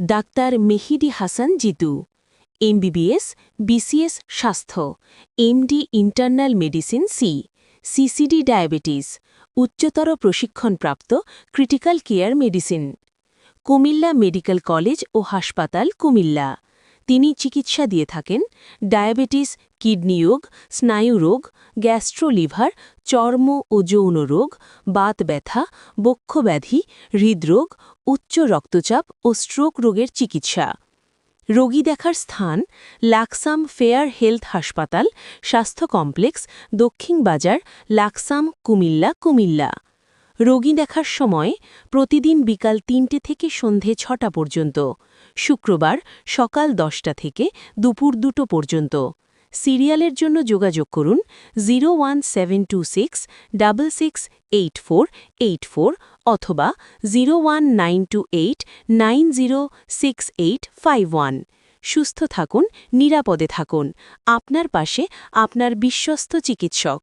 Doctor Mehidi Hasan Jitu, MBBS, BCS স্বাস্থ্য, MD internal medicine C, CCD diabetes, উচ্চতর প্রশিক্ষণপ্রাপ্ত critical care medicine. Comilla medical college ও হাসপাতাল কুমিল্লা। তিনি চিকিৎসা দিয়ে থাকেন। ডায়াবেটিস, কিডনি রোগ স্নায়ুরোগ গ্যাস্ট্রোলিভার চর্ম ও যৌন রোগ, বাত ব্যথা, বক্ষব্যাধি, হৃদরোগ, উচ্চ রক্তচাপ ও স্ট্রোক রোগের চিকিৎসা। রোগী দেখার স্থান, লাকসাম ফেয়ার হেলথ হাসপাতাল, স্বাস্থ্য কমপ্লেক্স, দক্ষিণ বাজার, লাকসাম কুমিল্লা কুমিল্লা। রোগী দেখার সময় প্রতিদিন বিকাল তিনটে থেকে সন্ধে ছটা পর্যন্ত, শুক্রবার সকাল দশটা থেকে দুপুর দুটো পর্যন্ত। সিরিয়ালের জন্য যোগাযোগ করুন zero one seven two six double six eight four eight four অথবা zero one nine two eight nine zero six eight five one. সুস্থ থাকুন, নিরাপদে থাকুন। আপনার পাশে আপনার বিশ্বস্ত চিকিৎসক।